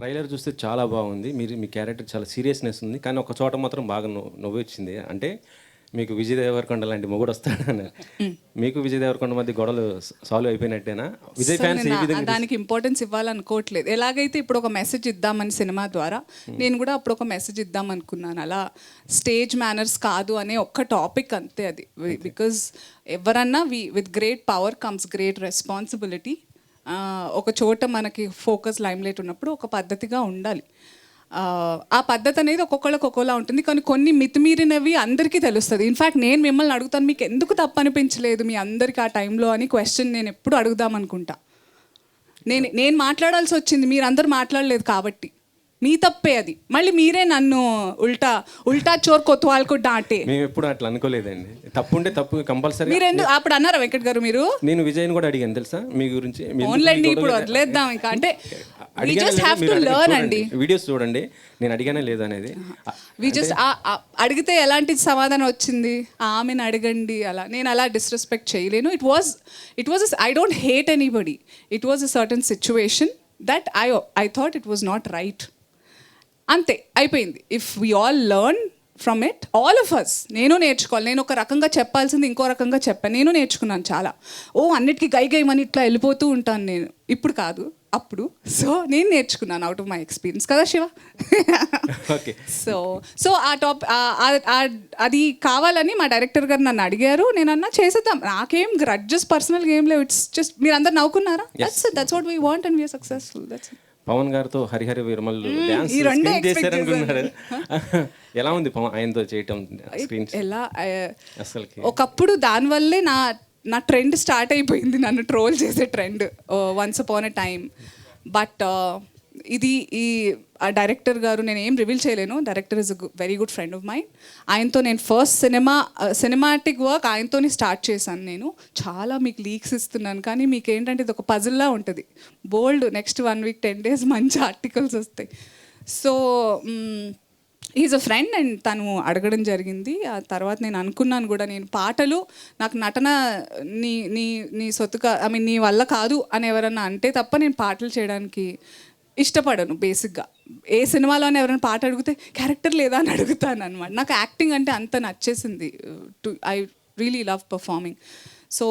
Trailer చూస్తే చాలా బాగుంది. మీరు మీ క్యారెక్టర్ చాలా సీరియస్నెస్ ఉంది. కానీ ఒక చోట మాత్రం బాగా నవ్వు నవ్వు వచ్చింది అంటే మీకు విజయ్ దేవరకొండ లాంటి మొగుడు వస్తాడని మీకు విజయ్ దేవరకొండ మధ్య గొడవలు సాల్వ్ అయిపోయినట్టేనా? విజయ్ ఫ్యాన్స్ ఏ విధంగా దానికి ఇంపార్టెన్స్ ఇవ్వాలనుకోవట్లేదు. ఎలాగైతే ఇప్పుడు ఒక మెసేజ్ ఇద్దామని సినిమా ద్వారా నేను కూడా అప్పుడు ఒక మెసేజ్ ఇద్దాం అనుకున్నాను అలా స్టేజ్ మేనర్స్ కాదు అనే ఒక్క టాపిక్ అంతే అది. బికాజ్ ఎవరన్నా we with great power comes great responsibility ఒక చోట మనకి ఫోకస్ లైమ్లైట్ ఉన్నప్పుడు ఒక పద్ధతిగా ఉండాలి. ఆ, పద్ధతి అనేది ఒక్కొక్కళ్ళకి ఒక్కోలా ఉంటుంది. కానీ కొన్ని మితిమీరినవి అందరికీ తెలుస్తుంది. ఇన్ఫ్యాక్ట్ నేను మిమ్మల్ని అడుగుతాను మీకు ఎందుకు తప్పు అనిపించలేదు మీ అందరికీ ఆ టైంలో అని క్వశ్చన్ నేను ఎప్పుడు అడుగుదాం అనుకుంటా. నేను నేను మాట్లాడాల్సి వచ్చింది మీరు అందరు మాట్లాడలేదు కాబట్టి. మీ తప్పే అది. మళ్ళీ మీరే నన్ను ఉల్టా ఉల్టా చోర్ కొత్వాలకు డాంటే మేము ఎప్పుడు అట్లా అనుకోలేదండి. తప్పు ఉంటే తప్పు కంపల్సరీ మీరు ఎందుకు అప్పుడు అన్నారా వెంకట్ గారు మీరు? నేను విజయ్ని కూడా అడిగాను తెలుసా? మీ గురించి మీ ఎందుకు ఓన్లండి మీ ఇప్పుడు గొడవ- వదిలేద్దాం ఇంకా. అంటే వి అడిగానా జస్ట్ లేదా? మీరు చూడండి. అండి. వీడియోస్ చూడండి. నేను అడిగానే లేదా అనేది? వి జస్ట్ అడిగితే ఎలాంటి సమాధానం వచ్చింది? ఆమెను అడగండి అలా. నేను అలా డిస్రెస్పెక్ట్ చేయలేను. It was it was I don't hate anybody it was a certain situation that I I thought it was not right అంతే అయిపోయింది. If we all learn from it all of us నేను నేర్చుకోవాలి నేను ఒక రకంగా చెప్పాల్సింది ఇంకో రకంగా చెప్పాను నేను నేర్చుకున్నాను చాలా. ఓ అన్నిటికీ గై గైమని ఇట్లా వెళ్ళిపోతూ ఉంటాను నేను. ఇప్పుడు కాదు అప్పుడు. సో నేను నేర్చుకున్నాను అవుట్ ఆఫ్ మై ఎక్స్పీరియన్స్ కదా శివ? ఓకే సో సో ఆ టాప్ అది కావాలని మా డైరెక్టర్ గారు నన్ను అడిగారు. నేను అన్నా చేసేద్దాం. నాకేం గ్రడ్జెస్ పర్సనల్ గేమ్ లేవు. ఇట్స్ జస్ట్ మీరు అందరు నవ్వుకున్నారా that's that's what we want and we're successful that's Pawan గారితో హరిహర విరమల్ డ్యాన్స్ ఈ రెండే స్క్రీన్ expect చేశారనుకున్నారు. ఎలా ఉంది పవన్ ఆయనతో చేయటం స్క్రీన్ ఎలా ఆ, అసలుకి ఒకప్పుడు దానివల్లే నా నా ట్రెండ్ స్టార్ట్ అయిపోయింది నన్ను ట్రోల్ చేసే trend once upon a time but ఇది ఈ ఆ డైరెక్టర్ గారు నేను ఏం రివీల్ చేయలేను. Director is very good friend of mind ఆయనతో నేను ఫస్ట్ సినిమా సినిమాటిక్ వర్క్ ఆయనతోనే స్టార్ట్ చేశాను నేను. చాలా మీకు లీక్స్ ఇస్తున్నాను. కానీ మీకు ఏంటంటే ఇది ఒక పజిల్లా ఉంటుంది. Bold next one week ten days మంచి ఆర్టికల్స్ వస్తాయి. So is a friend and తను అడగడం జరిగింది. ఆ తర్వాత నేను అనుకున్నాను కూడా నేను పాటలు నాకు నటన నీ నీ నీ సొత్తుగా ఐ మీన్ నీ వల్ల కాదు అని ఎవరన్నా అంటే తప్ప నేను పాటలు చేయడానికి ఇష్టపడను బేసిక్గా. ఏ సినిమాలోనే ఎవరైనా పాట అడిగితే క్యారెక్టర్ లేదా? అని అడుగుతాను అనమాట నాకు యాక్టింగ్ అంటే అంత నచ్చేసింది to I really love performing. So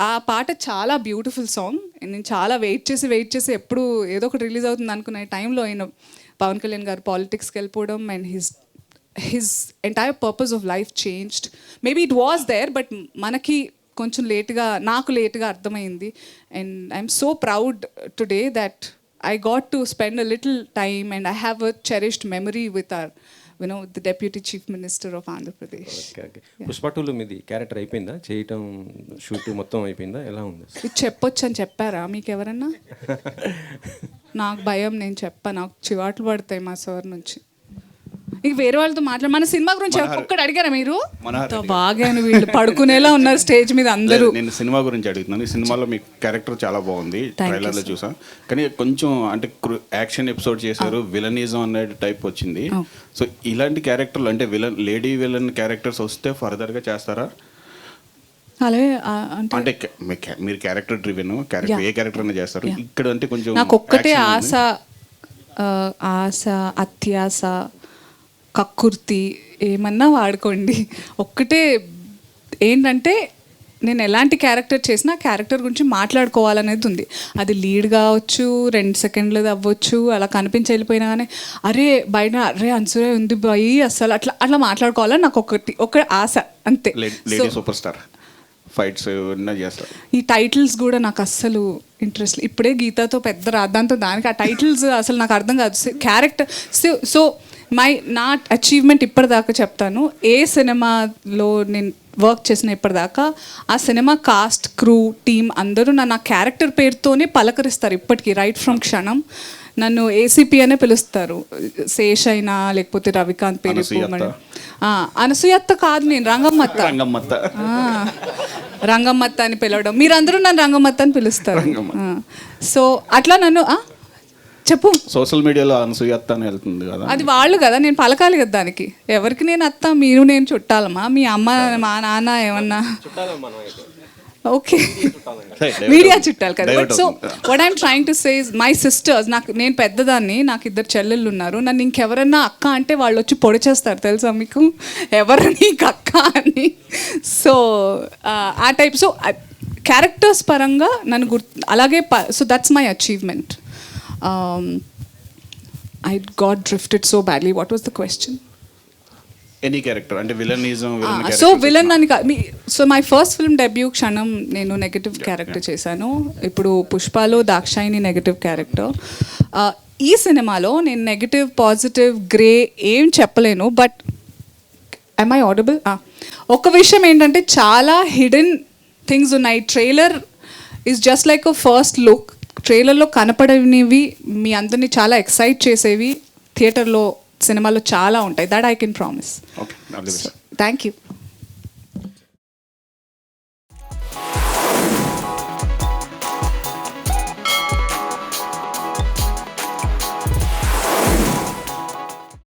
ఆ పాట చాలా బ్యూటిఫుల్ సాంగ్. నేను చాలా వెయిట్ చేసి వెయిట్ చేసి ఎప్పుడు ఏదో ఒకటి రిలీజ్ అవుతుంది అనుకునే టైంలో ఆయన పవన్ కళ్యాణ్ గారు పాలిటిక్స్కి వెళ్ళిపోవడం and his his entire purpose of life changed maybe it was there but మనకి కొంచెం లేట్గా నాకు లేట్గా అర్థమైంది. And I'm so proud today that I got to spend a little time and I have a cherished memory with are you know the deputy chief minister of Andhra Pradesh okay okay Pushpa టూలో మీది character అయిపోయిందా? చేయటం షూట్ మొత్తం అయిపోయిందా? ఎలా ఉంది? ఇది చెప్పొచ్చు అని చెప్పారా మీకు ఎవరన్నా? నాకు భయం నేను చెప్పా నాకు చివాట్లు పడతాయి మా సార్ నుంచి. ఇక వేరే వాళ్ళతో మాట్లాడ మన సినిమా గురించి ఒక్కడు అడిగారా మీరు? మనోహర్ ఎంత బాగా వీళ్ళు పడుకునేలా ఉన్నారు స్టేజ్ మీద అందరూ. నేను సినిమా గురించి అడుగుతున్నాను. ఈ సినిమాలో మీ క్యారెక్టర్ చాలా బాగుంది. ట్రైలర్లో చూసా. కానీ కొంచెం అంటే యాక్షన్ ఎపిసోడ్ చేశారు. విలనిజం అనే టైప్ వచ్చింది. సో ఇలాంటి క్యారెక్టర్లు అంటే విలన్ లేడీ విలన్ క్యారెక్టర్స్ వస్తే ఫర్దర్గా చేస్తారా అలాగే అంటే మీరు క్యారెక్టర్ డ్రివెన్ క్యారెక్టర్ ఏ క్యారెక్టర్ అయినా చేస్తారు? ఇక్కడ అంటే కొంచెం నాకు ఒక్కటే ఆశ ఆశ అత్యాశ కక్కుర్తి ఏమన్నా వాడుకోండి. ఒక్కటే ఏంటంటే నేను ఎలాంటి క్యారెక్టర్ చేసినా క్యారెక్టర్ గురించి మాట్లాడుకోవాలనేది ఉంది. అది లీడ్ కావచ్చు రెండు సెకండ్లు అవ్వచ్చు అలా కనిపించి వెళ్ళిపోయినా కానీ అరే బయట అరే అన్సరే ఉంది బాయి అసలు అట్లా అట్లా మాట్లాడుకోవాలని నాకు ఒకటి ఒక ఆశ అంతే. సూపర్ స్టార్ ఫైట్స్ చేస్తారు? ఈ టైటిల్స్ కూడా నాకు అస్సలు ఇంట్రెస్ట్ ఇప్పుడే గీతాతో పెద్ద రాద్దాంతో దానికి ఆ టైటిల్స్ అసలు నాకు అర్థం కాదు. క్యారెక్టర్ సో సో మై నా అచీవ్మెంట్ ఇప్పటిదాకా చెప్తాను. ఏ సినిమాలో నేను వర్క్ చేసిన ఇప్పటిదాకా ఆ సినిమా కాస్ట్ క్రూ టీమ్ అందరూ నన్ను ఆ క్యారెక్టర్ పేరుతోనే పలకరిస్తారు ఇప్పటికీ రైట్ ఫ్రమ్ క్షణం. నన్ను ఏసీపీ అనే పిలుస్తారు. శేష్ అయినా లేకపోతే రవికాంత్ పేరు అనసూయత్త. కాదు నేను రంగమ్మత్త. రంగమ్మత్త. రంగమ్మత్త అని పిలవడం. మీరందరూ నన్ను రంగమ్మత్త అని పిలుస్తారు. సో అట్లా నన్ను? చెప్పు. సోషల్ మీడియాలో అనసూయత్త అని వెళ్తుంది కదా. అది వాళ్ళు కదా నేను పలకాలి కదా దానికి. ఎవరికి నేను అత్త మీరు నేను చుట్టాలమ్మా మీ అమ్మ మా నాన్న ఏమన్నా? ఓకే. మీడియా. చుట్టాలు కదా. But so. What I'm trying to says my sisters నాకు నేను పెద్దదాన్ని నాకు ఇద్దరు చెల్లెళ్ళు ఉన్నారు. నన్ను ఇంకెవరన్నా అక్క అంటే వాళ్ళు వచ్చి పొడి చేస్తారు తెలుసా మీకు? ఎవరు నీకు అక్క అని. సో ఆ టైప్ సో క్యారెక్టర్స్ పరంగా నన్ను గుర్తు అలాగే so that's my achievement I got drifted so badly what was the question any character అంటే విలనిజం విలన్ సో విలన్ అని so my first film debut Kshanam నేను నెగటివ్ క్యారెక్టర్ చేశాను. ఇప్పుడు పుష్పలో దాక్షాయిని నెగటివ్ క్యారెక్టర్ ఈ సినిమాలో నేను నెగటివ్ పాజిటివ్ గ్రే ఏం చెప్పలేను బట్ ఐ ఐ ఆడబుల్ ఒక విషయం ఏంటంటే చాలా హిడెన్ థింగ్స్ ఉన్నాయి. Trailer is just like a first look ట్రైలర్లో కనపడనివి మీ అందరినీ చాలా ఎక్సైట్ చేసేవి థియేటర్లో సినిమాలో చాలా ఉంటాయి. That I can promise okay thank you